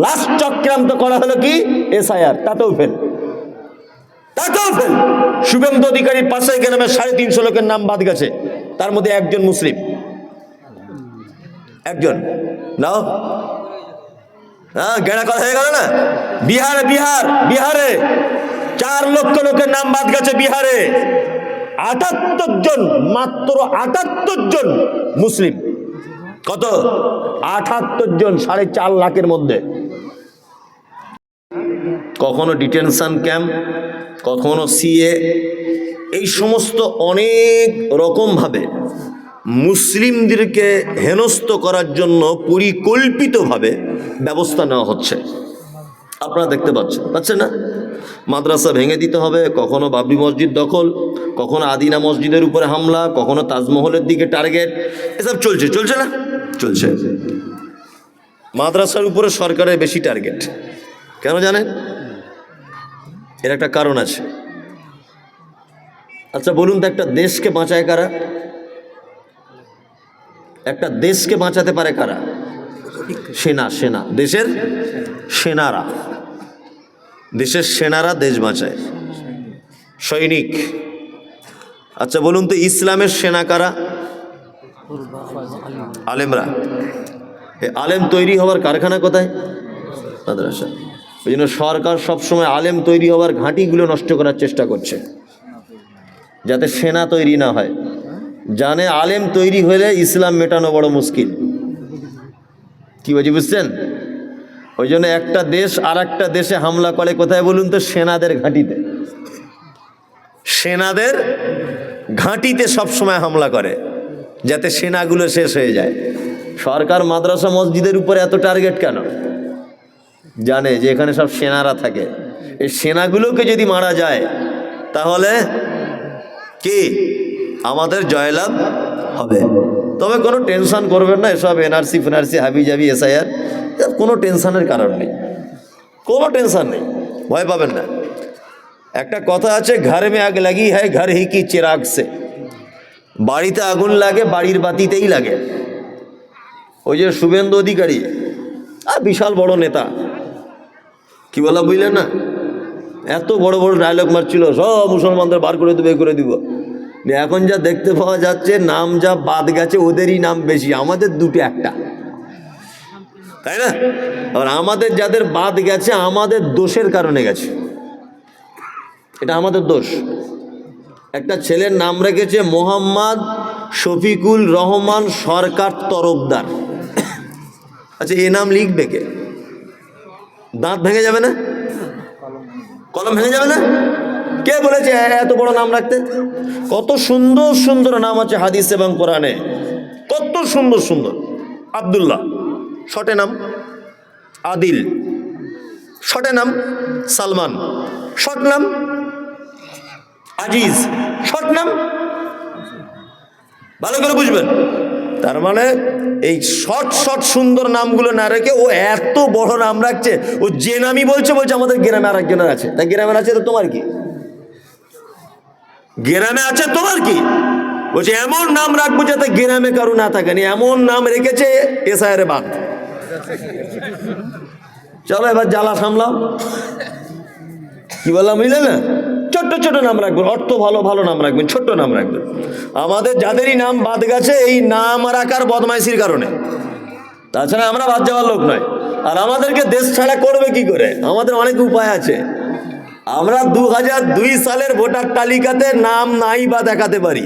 Last চক্রান্ত করা হলো কি? এসআইআর, তাতেও ফেল তাতেও ফেল শুভেন্দু অধিকারীর পাশে গ্রামে সাড়ে তিনশো লোকের নাম বাদ গেছে। তার মধ্যে একজন মুসলিম। একজন। নাও। হ্যাঁ গেড়া কথা হয়ে গেল না? বিহারে, বিহার, বিহারে। চার লক্ষ লোকের নাম বাদ গেছে বিহারে। আটাত্তর জন, মাত্র আটাত্তর জন মুসলিম। কত? আটাত্তর জন, সাড়ে চার লাখের মধ্যে। কখনো ডিটেনশান ক্যাম্প কখনো সিএ এই সমস্ত অনেক রকমভাবে মুসলিমদেরকে হেনস্থ করার জন্য পরিকল্পিতভাবে ব্যবস্থা নেওয়া হচ্ছে। আপনারা দেখতে পাচ্ছেন পাচ্ছেন না? মাদ্রাসা ভেঙে দিতে হবে, কখনো বাবরি মসজিদ দখল, কখনো আদিনা মসজিদের উপরে হামলা, কখনো তাজমহলের দিকে টার্গেট, এসব চলছে চলছে না? চলছে। মাদ্রাসার উপরে সরকারের বেশি টার্গেট। কেন জানেন? এর একটা কারণ আছে। আচ্ছা বলুন তো একটা দেশকে বাঁচায় কারা? একটা দেশকে বাঁচাতে পারে কারা? সেনা সেনা। দেশের সেনারা। দেশের সেনারা দেশ বাঁচায়। সৈনিক। আচ্ছা বলুন তো ইসলামের সেনা কারা? আলেমরা। আলেম তৈরি হওয়ার কারখানা কোথায়? মাদ্রাসা। ওই জন্য সরকার সবসময় আলেম তৈরি হওয়ার ঘাঁটিগুলো নষ্ট করার চেষ্টা করছে। যাতে সেনা তৈরি না হয়। জানে আলেম তৈরি হলে ইসলাম মেটানো বড় মুশকিল। কি বলছি, বুঝছেন? ওই জন্য একটা দেশ আর একটা দেশে হামলা করে কোথায় বলুন তো? সেনাদের ঘাঁটিতে। সেনাদের ঘাঁটিতে সবসময় হামলা করে, যাতে সেনাগুলো শেষ হয়ে যায়। সরকার মাদ্রাসা মসজিদের উপরে এত টার্গেট কেন? জানে যে এখানে সব সেনারা থাকে। এই সেনাগুলোকে যদি মারা যায়, তাহলে কি? আমাদের জয়লাভ হবে। তবে কোনো টেনশন করবেন না, এসব এনআরসি ফেনআরসি হাবি জাবি এসআইআর কোনো টেনশনের কারণ নেই। কোনো টেনশন নেই, ভয় পাবেন না। একটা কথা আছে, ঘর মে আগ লাগি হ্যায়, ঘর হি কি চিরাগ সে। বাড়িতে আগুন লাগে, বাড়ির বাতিতেই লাগে। ওই যে শুভেন্দু অধিকারী, আর বিশাল বড় নেতা। কি বলা বুঝলেন না? এত বড় বড় ডায়লগ মারছিল, সব মুসলমানদের বার করে দেবে করে দিব। এখন যা দেখতে পাওয়া যাচ্ছে, নাম যা বাদ গেছে, ওদেরই নাম বেশি, আমাদের দুটো একটা। তাই না? আর আমাদের যাদের বাদ গেছে, আমাদের দোষের কারণে গেছে। এটা আমাদের দোষ। একটা ছেলের নাম রেখেছে মোহাম্মদ শফিকুল রহমান সরকার তরফদার। আচ্ছা এ নাম লিখবে কে? দাঁত ভেঙে যাবে না? কলম ভেঙে যাবে না? কে বলেছে এত বড় নাম রাখতে? কত সুন্দর সুন্দর নাম আছে হাদিস এবং কোরআনে। কত সুন্দর সুন্দর। আব্দুল্লাহ, শটে নাম। আদিল, শটে নাম। সালমান শর্ট নাম। আজিজ শর্ট নাম। ভালো করে বুঝবেন। তার মানে এই শর্ট শর্ট, সুন্দর নামগুলো না রেখে ও এত বড় নাম রাখছে, ও যে নামই বলছে বলছে আমাদের গ্রামে আর একজনের আছে। তাই গ্রামের আছে তো তোমার কি? গ্রামে আছে তোমার কি? বলছে, এমন নাম রাখব যাতে গ্রামে কারও না থাকে এমন নাম রেখেছে এসআইআর বাদ চলো এবার জ্বালা সামলাও। কি বললাম, বুঝলে না? ছোট্ট ছোট নাম রাখবেন, অর্থ ভালো ভালো নাম রাখবেন, ছোট্ট নাম রাখবেন। আমাদের যাদেরই নাম বাদ গেছে, এই নাম রাখার বদমাইশির কারণে। তাছাড়া আমরা বাদ যাওয়ার লোক নয়। আর আমাদেরকে দেশ ছাড়া করবে কি করে? আমাদের অনেক উপায় আছে। আমরা দু দুই সালের ভোটার তালিকাতে নাম নাই বা দেখাতে পারি।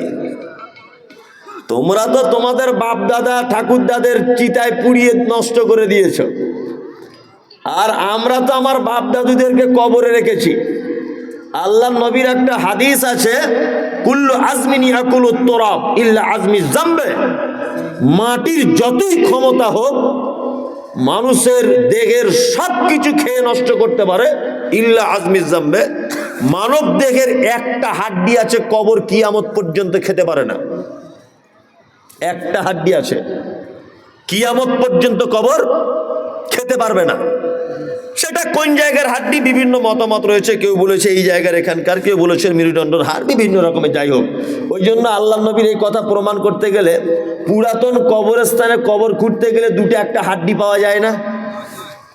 তোমরা তো তোমাদের বাপ দাদা ঠাকুর দাদের চিতায় পুড়িয়ে নষ্ট করে দিয়েছ। আর আমরা তো আমার বাপ দাদুদেরকে কবরে রেখেছি। আল্লাহ নবীর একটা হাদিস আছে, কুল্লু আজমিনি আকুল তোরাব, ইল্লা আজমি জাম্বে। মাটির যতই ক্ষমতা হোক, মানুষের দেহের সব কিছু খেয়ে নষ্ট করতে পারে, ইল্লা আজমি জাম্বে। মানব দেহের একটা হাড্ডি আছে, কবর কিয়ামত পর্যন্ত খেতে পারে না। একটা হাড্ডি আছে, কিয়ামত পর্যন্ত কবর খেতে পারবে না। সেটা কোন জায়গার হাড্ডি বিভিন্ন মতামত রয়েছে? কেউ বলেছে এই জায়গার এখানকার, কেউ বলেছে মেরুদণ্ডর হাড় বিভিন্ন রকমের, যাই হোক। ওই জন্য আল্লাহ নবীর এই কথা প্রমাণ করতে গেলে পুরাতন কবরস্থানে কবর খুঁড়তে গেলে দুটো একটা হাড্ডি পাওয়া যায় না।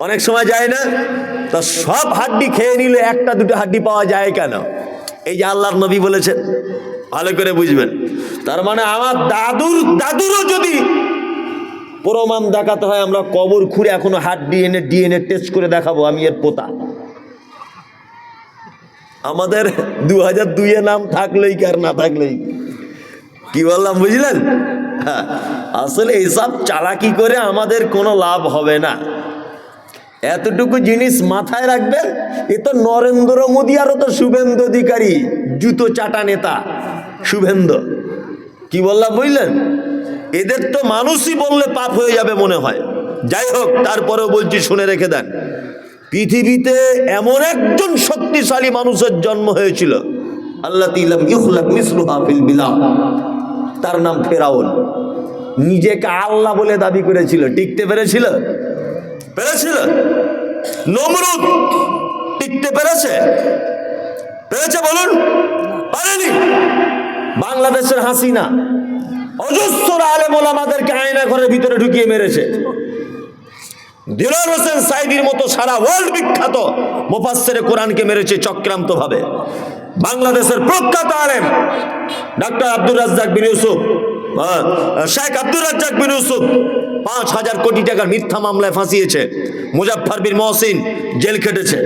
অনেক সময় যায় না। তা সব হাড্ডি খেয়ে নিলে একটা দুটো হাড্ডি পাওয়া যায় কেন? এই যে আল্লাহর নবী বলেছেন। ভালো করে বুঝবেন। তার মানে আমার দাদুর, দাদুরও যদি প্রমাণ দেখাতে হয় আমরা কবর খুঁড়ে এখনও হাত ডিএনএ ডিএনএ টেস্ট করে দেখাবো আমি এর পোতা। আমাদের দু হাজার দুইয়ে নাম থাকলেই কি আর না থাকলেই? কি? বললাম বুঝলেন? হ্যাঁ, আসলে এইসব চালাকি করে আমাদের কোনো লাভ হবে না। এতটুকু জিনিস মাথায় রাখবেন এ তো নরেন্দ্র মোদী আরও তো শুভেন্দু অধিকারী জুতো চাটা নেতা শুভেন্দু। কি বললাম বুঝলেন? এদের তো মানুষই বললে পাপ হয়ে যাবে মনে হয়। যাই হোক তারপরেও বলছি, শুনে রেখে দেন। পৃথিবীতে এমন একজন শক্তিশালী মানুষের জন্ম হয়েছিল। আল্লাহ তিলাম ইউখলাক মিসলু হাফিল বিলাম তার নাম ফেরাউন। নিজেকে আল্লাহ বলে দাবি করেছিল। টিকতে পেরেছিল? পেরেছিল? নমরুদ টিকতে পেরেছে? পেরেছে বলুন? পারেনি। বাংলাদেশের হাসিনা। অজস্র আলেম ওলামাদেরকে আয়না ঘরের ভিতরে ঢুকিয়ে মেরেছে। দিলার হোসেন সাইদির মতো সারা ওয়ার্ল্ড বিখ্যাত মুফাসসিরে কোরআনকে মেরেছে চক্রান্ত ভাবে বাংলাদেশের প্রখ্যাত আলেম ডাক্তার আব্দুর রাজ্জাক বিন ইউসুফ হ্যাঁ, শেখ আব্দুর রাজ্জাক বিন ইউসুফ পাঁচ হাজার কোটি টাকার মিথ্যা মামলায় ফাঁসিয়েছে মুজাফফর বিন মহসিন জেল খেটেছে।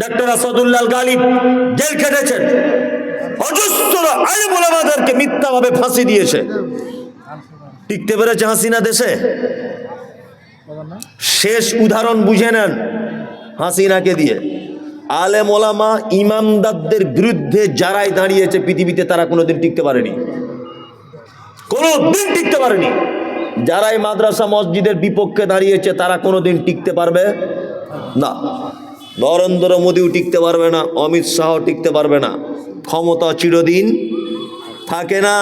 ডাক্তার আসাদুল্লাহ গালিব জেল খেটেছেন অজস্র আলেম ওলামাদেরকে মিথ্যাভাবে ফাঁসি দিয়েছে। টিকতে পেরেছে হাসিনা দেশে? শেষ উদাহরণ বুঝে নেন হাসিনাকে দিয়ে। আলেম ওলামা ইমামদারদের বিরুদ্ধে যারাই দাঁড়িয়েছে পৃথিবীতে, তারা কোনোদিন টিকতে পারেনি। কোনোদিন টিকতে পারেনি। যারাই মাদ্রাসা, মসজিদের বিপক্ষে দাঁড়িয়েছে, তারা কোনোদিন টিকতে পারবে না। নরেন্দ্র মোদীও টিকতে পারবে না, অমিত শাহ টিকতে পারবে না। ক্ষমতা চিরদিন থাকে না।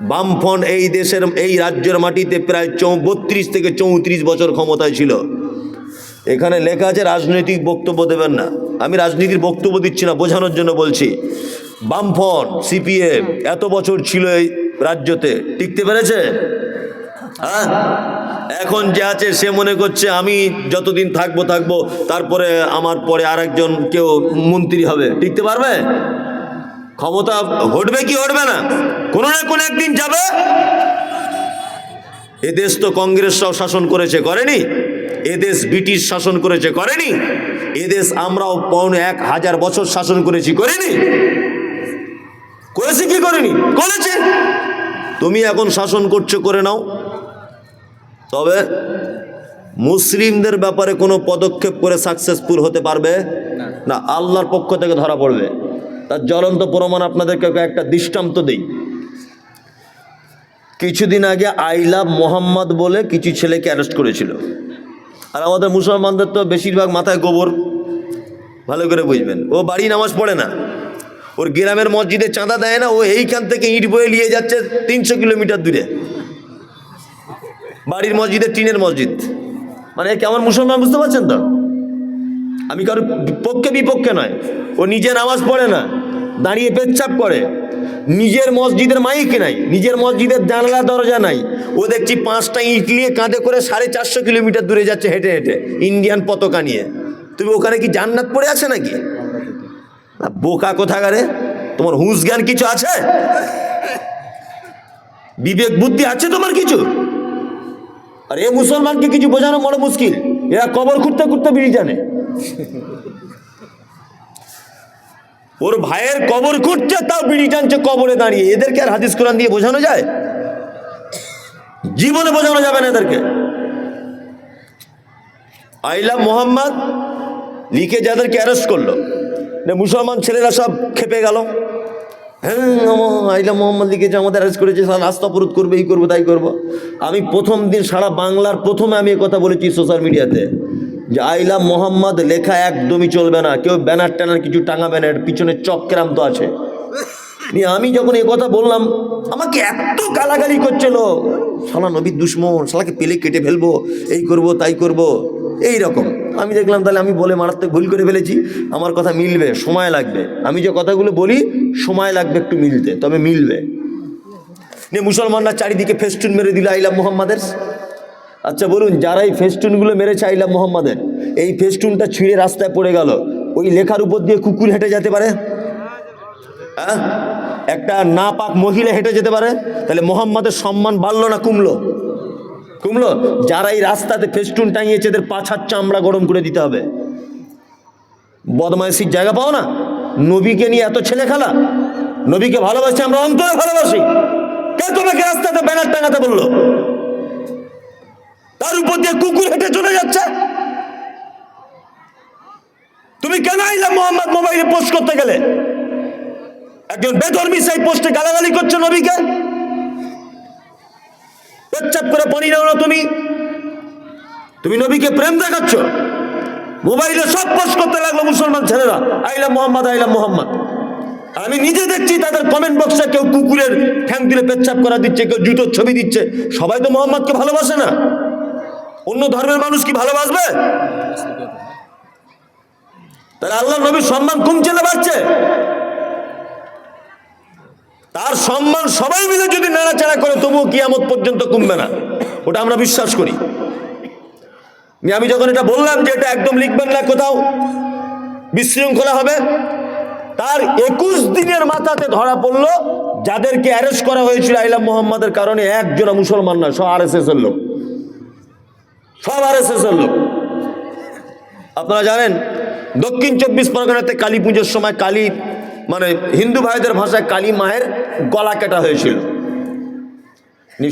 বামফ্রন্ট এই দেশের, এই রাজ্যের মাটিতে প্রায় চৌ বত্রিশ থেকে চৌত্রিশ বছর ক্ষমতায় ছিল। এখানে লেখা আছে, রাজনৈতিক বক্তব্য দেবেন না। আমি রাজনীতির বক্তব্য দিচ্ছি না, বোঝানোর জন্য বলছি। বামফ্রন্ট, সিপিএম, এত বছর ছিল এই রাজ্যতে। টিকতে পেরেছে? হ্যাঁ? এখন যে আছে, সে মনে করছে, আমি যতদিন থাকব থাকব, তারপরে আমার পরে আরেকজন কেউ মন্ত্রী হবে। টিকতে পারবে? ক্ষমতা ঘটবে কি ঘটবে না? কোনো না কোনো একদিন যাবে। এদেশ তো কংগ্রেসরাও শাসন করেছে করেনি। এদেশ ব্রিটিশ শাসন করেছে করেনি। এদেশ আমরাও পৌনে এক হাজার বছর শাসন করেছি করিনি। করেছি কি করিনি? করেছে। তুমি এখন শাসন করছ করে নাও। তবে মুসলিমদের ব্যাপারে কোনো পদক্ষেপ করে সাকসেসফুল হতে পারবে? না আল্লাহর পক্ষ থেকে ধরা পড়বে। তার জ্বলন্ত প্রমাণ আপনাদেরকে একটা দৃষ্টান্ত দিই। কিছুদিন আগে আইলা মোহাম্মদ বলে কিছু ছেলেকে অ্যারেস্ট করেছিল। আর আমাদের মুসলমানদের তো বেশিরভাগ মাথায় গোবর। ভালো করে বুঝবেন। ও বাড়ি নামাজ পড়ে না। ওর গ্রামের মসজিদে চাঁদা দেয় না। ও এইখান থেকে ইট বয়ে নিয়ে যাচ্ছে তিনশো কিলোমিটার দূরে। বাড়ির মসজিদে টিনের মসজিদ। মানে কেমন মুসলমান বুঝতে পারছেন তো? আমি কারোর পক্ষে বিপক্ষে নয়। ও নিজে নামাজ পড়ে না, দাঁড়িয়ে পেচ্ছাপ করে। নিজের মসজিদের মাইক নাই, নিজের মসজিদের জানলা, দরজা নাই। ও দেখছি পাঁচটা ইট নিয়ে কাঁধে করে সাড়ে চারশো কিলোমিটার দূরে যাচ্ছে হেঁটে হেঁটে, ইন্ডিয়ান পতাকা নিয়ে। তুমি ওখানে কি জান্নাত পড়ে আছে নাকি? বোকা কোথাকারে? তোমার হুঁশ জ্ঞান কিছু আছে? বিবেক বুদ্ধি আছে তোমার কিছু? আর, এ মুসলমানকে কিছু বোঝানো বড় মুশকিল। এরা কবর খুঁড়তে খুঁড়তে বিড়ি জানে। ওর ভাইয়ের কবর খুঁড়ছে, তাও বিড়ি টানছে কবরে দাঁড়িয়ে। এদেরকে আর হাদিস কোরআন দিয়ে বোঝানো যায়? জীবনে বোঝানো যাবে না এদেরকে। আইলা মোহাম্মদ লিখে যাদেরকে অ্যারেস্ট করল। মুসলমান ছেলেরা সব খেপে গেল। হ্যাঁ আইলা মোহাম্মদ লিখেছে আমাদের অ্যারেস্ট করেছে রাস্তা অবরোধ করবে, এই করব, তাই করব। আমি প্রথম দিন সারা বাংলার প্রথমে আমি কথা বলেছি সোশ্যাল মিডিয়াতে যে আইলা মোহাম্মদ লেখা একদমই চলবে না। কেউ ব্যানার ট্যানার কিছু টাঙাবে না, এর পিছনে চক্রান্ত আছে। নিয়ে আমি যখন এ কথা বললাম, আমাকে এত গালাগালি করছিল সালা নবীর দুশ্মন, শালাকে পেলে কেটে ফেলব, এই করব, তাই করব। এই রকম। আমি দেখলাম তাহলে আমি বলে মারাত্মক ভুল করে ফেলেছি। আমার কথা মিলবে, সময় লাগবে। আমি যে কথাগুলো বলি, সময় লাগবে একটু মিলতে, তবে মিলবে। নিয়ে মুসলমানরা চারিদিকে ফেস্টুন মেরে দিল আইলাম মোহাম্মদের। আচ্ছা বলুন, যারা এই ফেস্টুনগুলো মেরে চাইলাম মোহাম্মদের, এই ফেস্টুনটা ছিঁড়ে রাস্তায় পড়ে গেল, ওই লেখার উপর দিয়ে কুকুর হেঁটে যেতে পারে? হ্যাঁ? একটা না পাক মহিলা হেঁটে যেতে পারে? তাহলে মোহাম্মদের সম্মান বাড়লো না কমলো? কমলো? যারা এই রাস্তাতে ফেস্টুন টাঙিয়েছে, এদের পাছার চামড়া গরম করে দিতে হবে। বদমাইশির জায়গা পাও না? নবীকে নিয়ে এত ছেলে খেলা? নবীকে ভালোবাসি, আমরা অন্তরে ভালোবাসি। কে তোমাকে রাস্তাতে ব্যানার টাঙাতে বলল? উপর দিয়ে কুকুর হেঁটে চলে যাচ্ছে। তুমি কেন আইলা মোহাম্মদ মোবাইলে পোস্ট করতে গেলে? একজন বেধর্মী সেই পোস্টে গালাগালি নবীকে। করে নাও না তুমি। তুমি নবীকে প্রেম দেখাচ্ছ। মোবাইলে সব পোস্ট করতে লাগল মুসলমান ছেলেরা। আইলাম মোহাম্মদ আইলাম মোহাম্মদ। আমি নিজে দেখছি তাদের কমেন্ট বক্সে কেউ কুকুরের ঠ্যাং দিলে পেচ্ছাপ করা দিচ্ছে, কেউ জুতোর ছবি দিচ্ছে। সবাই তো মোহাম্মদকে ভালোবাসে না। অন্য ধর্মের মানুষ কি ভালোবাসবে? তাহলে আল্লাহ নবীর সম্মান কমছে না বাড়ছে? তার সম্মান সবাই মিলে যদি নাড়াচাড়া করে, তবুও কিয়ামত পর্যন্ত কমবে না। ওটা আমরা বিশ্বাস করি। আমি যখন এটা বললাম যে এটা একদম লিখবেন না কোথাও, বিশৃঙ্খলা হবে, তার একুশ দিনের মাথাতে ধরা পড়ল, যাদেরকে অ্যারেস্ট করা হয়েছিল আইলাম মোহাম্মদের কারণে একজনা মুসলমান নয় সব আর এস এস এর লোক। সব আর এস এর লোক। আপনারা জানেন, দক্ষিণ চব্বিশ পরগনাতে কালী পুজোর সময় কালী মানে হিন্দু ভাইদের ভাষায় কালী মায়ের গলা কাটা হয়েছিল।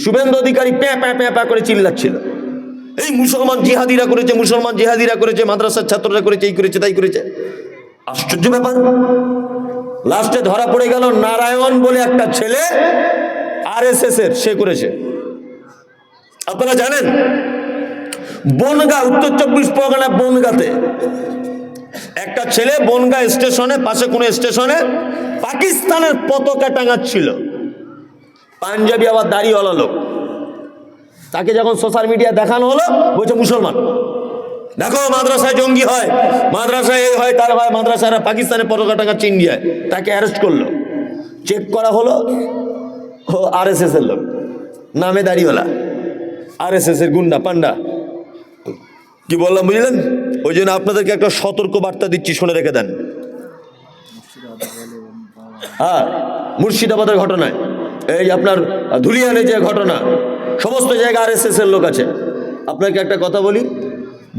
শুভেন্দু অধিকারী প্যাঁ প্যাঁ প্যাঁ প্যাঁ করে চিল্লাচ্ছিল। এই মুসলমান জিহাদিরা করেছে, মুসলমান জিহাদিরা করেছে, মাদ্রাসার ছাত্ররা করেছে, এই করেছে, তাই করেছে। আশ্চর্য ব্যাপার। লাস্টে ধরা পড়ে গেল নারায়ণ বলে একটা ছেলে আর এস এর, সে করেছে। আপনারা জানেন বনগা, উত্তর চব্বিশ পরগনা বনগাতে। একটা ছেলে বনগা স্টেশনে, পাশে কোনো স্টেশনে পাকিস্তানের পতাকা টাঙাচ্ছিল। পাঞ্জাবি আবার দাড়িওয়ালা লোক। তাকে যখন সোশ্যাল মিডিয়া দেখানো হলো, বলছে, মুসলমান, দেখো মাদ্রাসায় জঙ্গি হয়। মাদ্রাসায় এই হয়, তার হয়, মাদ্রাসায় পাকিস্তানের পতাকা টাঙাচ্ছে ইন্ডিয়ায়। তাকে অ্যারেস্ট করল। চেক করা হলো, ও আর এস এর লোক, নামে দাড়িওয়ালা। আর এস এর গুন্ডা, পান্ডা। কি বললাম, বুঝলেন? ওই জন্য আপনাদেরকে একটা সতর্ক বার্তা দিচ্ছি, শুনে রেখে দেন। হ্যাঁ মুর্শিদাবাদের ঘটনায় এই আপনার ধুলিয়ানের যে ঘটনা, সমস্ত জায়গায় আর এস এর লোক আছে। আপনাকে একটা কথা বলি,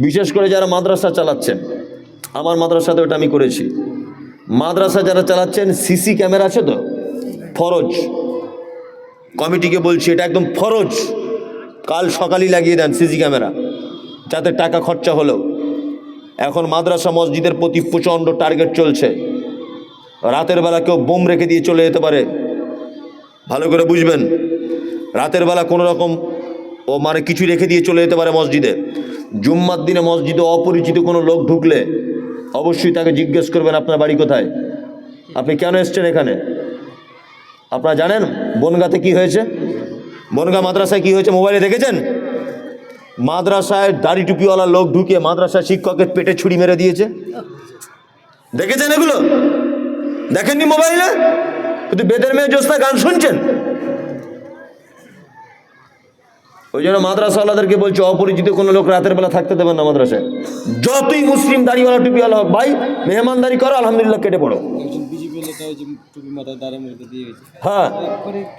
বিশেষ করে যারা মাদ্রাসা চালাচ্ছেন, আমার মাদ্রাসাতে ওটা আমি করেছি। মাদ্রাসা যারা চালাচ্ছেন সিসি ক্যামেরা আছে তো? ফরজ। কমিটিকে বলছি, এটা একদম ফরজ। কাল সকালই লাগিয়ে দেন সিসি ক্যামেরা। যাতে টাকা খরচা হলো। এখন মাদ্রাসা মসজিদের প্রতি প্রচণ্ড টার্গেট চলছে। রাতের বেলা কেউ বোম রেখে দিয়ে চলে যেতে পারে। ভালো করে বুঝবেন, রাতের বেলা কোনো রকম ও মানে কিছু রেখে দিয়ে চলে যেতে পারে মসজিদে। জুম্মার দিনে মসজিদে অপরিচিত কোনো লোক ঢুকলে অবশ্যই তাকে জিজ্ঞেস করবেন, আপনার বাড়ি কোথায়? আপনি কেন এসছেন এখানে? আপনারা জানেন বনগাতে কি হয়েছে? বনগা মাদ্রাসায় কি হয়েছে? মোবাইলে দেখেছেন? মাদ্রাসায় দাড়ি টুপিওয়ালা লোক ঢুকে মাদ্রাসায় শিক্ষকের পেটে ছুরি মেরে দিয়েছে। দেখেছেন এগুলো? দেখেননি মোবাইলে? কিন্তু বেদের মেয়ে জোস্তা গান শুনছেন? ওই জন্য মাদ্রাসাওয়ালাদেরকে বলছে, অপরিচিত কোনো লোক রাতের বেলা থাকতে দেবেন না মাদ্রাসায়। যতই মুসলিম দাড়িওয়ালা টুপিওয়ালা হোক, ভাই, মেহমানদারি করো, আলহামদুলিল্লাহ কেটে পড়ো। যে টুপি মধ্যে দিয়ে হ্যাঁ।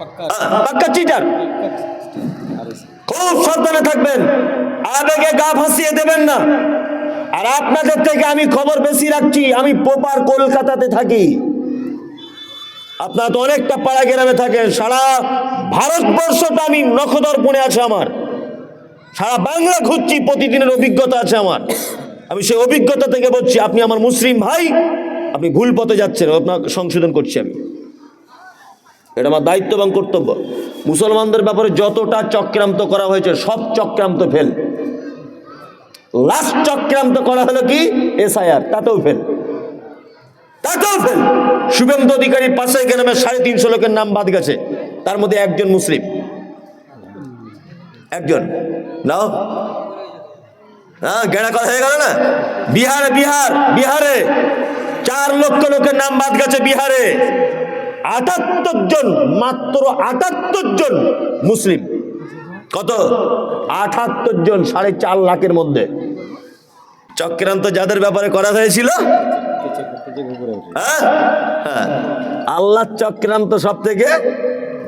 পাক্কা পাক্কা চিটার খুব সাবধানে থাকবেন। আবেগে গা ভাসিয়ে দেবেন না। আর আপনাদের থেকে আমি খবর বেশি রাখছি আমি পোপার কলকাতাতে থাকি। আপনারা তো অনেকটা পাড়া গ্রামে থাকেন সারা ভারতবর্ষটা আমি নখদর্পণে আছে আমার। সারা বাংলা ঘুরছি প্রতিদিনের অভিজ্ঞতা আছে আমার। আমি সেই অভিজ্ঞতা থেকে বলছি আপনি আমার মুসলিম ভাই আপনি ভুল পথে যাচ্ছেন, আপনার সংশোধন করছি আমি। এটা আমার দায়িত্ব এবং কর্তব্য। মুসলমানদের ব্যাপারে যতটা চক্রান্ত করা হয়েছে, সব চক্রান্ত ফেল। লাস্ট চক্রান্ত করা হলো কি? এসআইআর, তাতেও ফেল। তাতেও ফেল। শুভেন্দু অধিকারীর পাশে গ্রামে সাড়ে তিনশো লোকের নাম বাদ গেছে। তার মধ্যে একজন মুসলিম। একজন। নাও। হ্যাঁ গেড়া কথা হয়ে গেল না? বিহারে, বিহার, বিহারে। চার লক্ষ লোকের নাম বাদ গেছে বিহারে। আটাত্তর জন মাত্র আটাত্তর জন মুসলিম। কত? আটাত্তর জন সাড়ে চার লাখের মধ্যে। চক্রান্ত যাদের ব্যাপারে করা হয়েছিল? হ্যাঁ? হ্যাঁ। আল্লাহ চক্রান্ত সব থেকে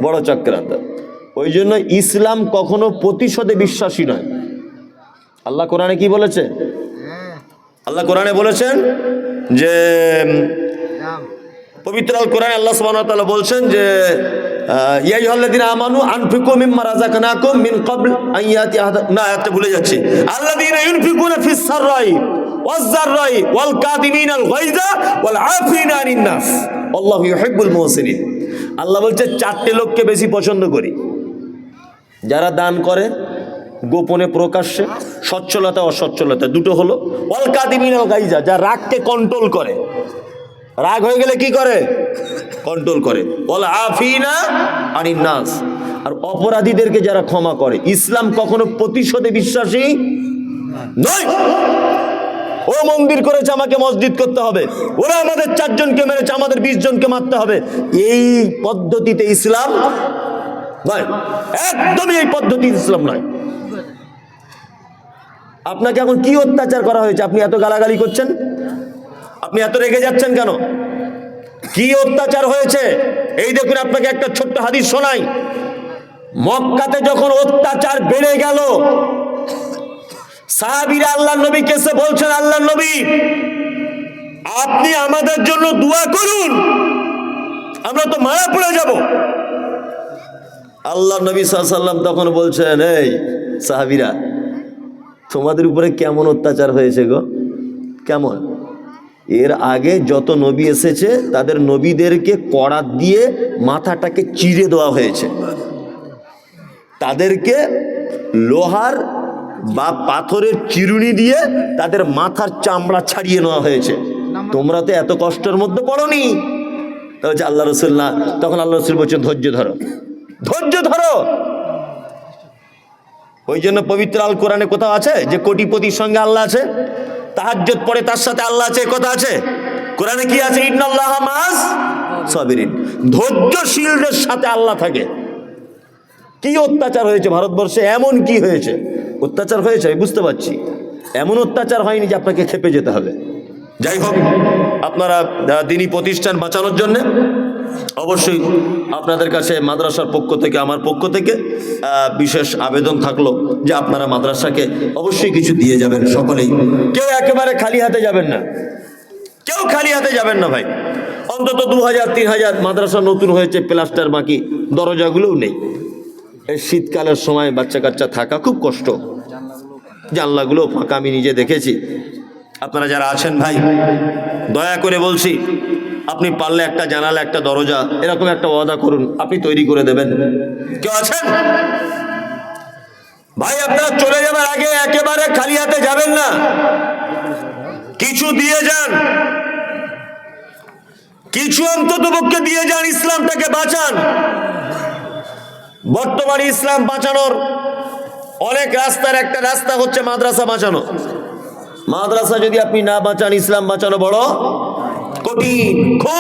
বড় চক্রান্ত। ওই জন্য ইসলাম কখনো প্রতিশোধে বিশ্বাসী নয়। আল্লাহ কোরআনে কি বলেছে? আল্লাহ কোরআনে বলেছেন যে পবিত্র আল কোরআনে আল্লাহ সুবহানাহু ওয়া তাআলা বলছেন যে ইয়া আইয়ুহাল্লাযীনা আমানু আনফিকু মিম্মা রাযাকনাকুম মিন ক্বাবল আন ইয়াতি না আয়াতটা ভুলে যাচ্ছি। আল্লাযীনা ইউনফিকুনা ফিস সাররাই ওয়াজ যাররাই ওয়াল কাযিমিনাল গায়যা ওয়াল আফিনা আনিন নাস। আল্লাহু ইউহিব্বুল মুহসিনিন। আল্লাহ বলছে, চারটে লোককে বেশি পছন্দ করি। যারা দান করে, গোপনে প্রকাশ্যে। সচ্ছলতা, অসচ্ছলতা। দুটো হলো ওয়াল কাযিমিনাল গায়যা যা রাগকে কন্ট্রোল করে। রাগ হয়ে গেলে কি করে? কন্ট্রোল করে। বল আফিনা আনিন নাস আর অপরাধীদেরকে যারা ক্ষমা করে। ইসলাম কখনো প্রতিশোধে বিশ্বাসী নয়। ও মন্দির করেছে, আমাকে মসজিদ করতে হবে। ওরা আমাদের চারজনকে মেরেছে, আমাদের বিশ জনকে মারতে হবে। এই পদ্ধতিতে ইসলাম নয়। একদমই এই পদ্ধতি ইসলাম নয়। আপনাকে এখন কি অত্যাচার করা হয়েছে? আপনি এত গালাগালি করছেন? আপনি এত রেগে যাচ্ছেন কেন? কি অত্যাচার হয়েছে? এই দেখুন, আপনাকে একটা ছোট্ট হাদিস শোনাই। মক্কাতে যখন অত্যাচার বেড়ে গেল, সাহাবীরা আল্লাহ নবী কেসে বলছেন আল্লাহ নবী, আপনি আমাদের জন্য দোয়া করুন। আমরা তো মারা পড়ে যাব। আল্লাহ নবী সাল্লাম তখন বলছেন, এই সাহাবীরা তোমাদের উপরে কেমন অত্যাচার হয়েছে গো? কেমন? এর আগে যত নবী এসেছে, তাদের নবীদেরকে কড়াত দিয়ে মাথাটাকে চিড়ে দেওয়া হয়েছে। তাদেরকে লোহার বা পাথরের চিরুনি দিয়ে তাদের মাথার চামড়া ছাড়িয়ে নেওয়া হয়েছে। তোমরা তো এত কষ্টের মধ্যে পড়নি। তা হচ্ছে আল্লাহ রসুল্লাহ, তখন আল্লাহ রসুল বলছে ধৈর্য ধরো। ধৈর্য ধরো! ওই জন্য পবিত্র আল কোরআনে কোথাও আছে যে কোটিপতির সঙ্গে আল্লাহ আছে? তাহাজ্জুদ পড়ে তার সাথে আল্লাহ আছে কথা আছে? কোরআনে কি আছে? ইন্নাল্লাহ মাস ধৈর্যশীলদের সাথে আল্লাহ থাকে। কি অত্যাচার হয়েছে ভারতবর্ষে? এমন কি হয়েছে? অত্যাচার হয়েছে, আমি বুঝতে পারছি। এমন অত্যাচার হয়নি যে আপনাকে খেপে যেতে হবে। যাই হোক, আপনারা দিনী প্রতিষ্ঠান বাঁচানোর জন্যে অবশ্যই আপনাদের কাছে মাদ্রাসার পক্ষ থেকে, আমার পক্ষ থেকে বিশেষ আবেদন থাকল যে আপনারা মাদ্রাসাকে অবশ্যই কিছু দিয়ে যাবেন সকলেই। কেউ একেবারে খালি হাতে যাবেন না। কেউ খালি হাতে যাবেন না ভাই। অন্তত দু হাজার তিন হাজার মাদ্রাসা নতুন হয়েছে, প্লাস্টার বাকি দরজাগুলোও নেই। এই শীতকালের সময় বাচ্চা কাচ্চা থাকা খুব কষ্ট। জানলাগুলো ফাঁকা, আমি নিজে দেখেছি। আপনারা যারা আছেন ভাই, দয়া করে বলছি আপনি পারলে একটা জানালে, একটা দরজা, এরকম একটা ওয়াদা করুন, আপনি তৈরি করে দেবেন। কেউ আছেন? ভাই, আপনার চলে যাবার আগে একেবারে খালি হাতে যাবেন না। কিছু দিয়ে যান। কিছু অন্তত পক্ষে দিয়ে যান, ইসলামটাকে বাঁচান। বর্তমানে ইসলাম বাঁচানোর অনেক রাস্তার একটা রাস্তা হচ্ছে মাদ্রাসা বাঁচানো। মাদ্রাসা যদি আপনি না বাঁচান, ইসলাম বাঁচানো বড় কঠিন খুব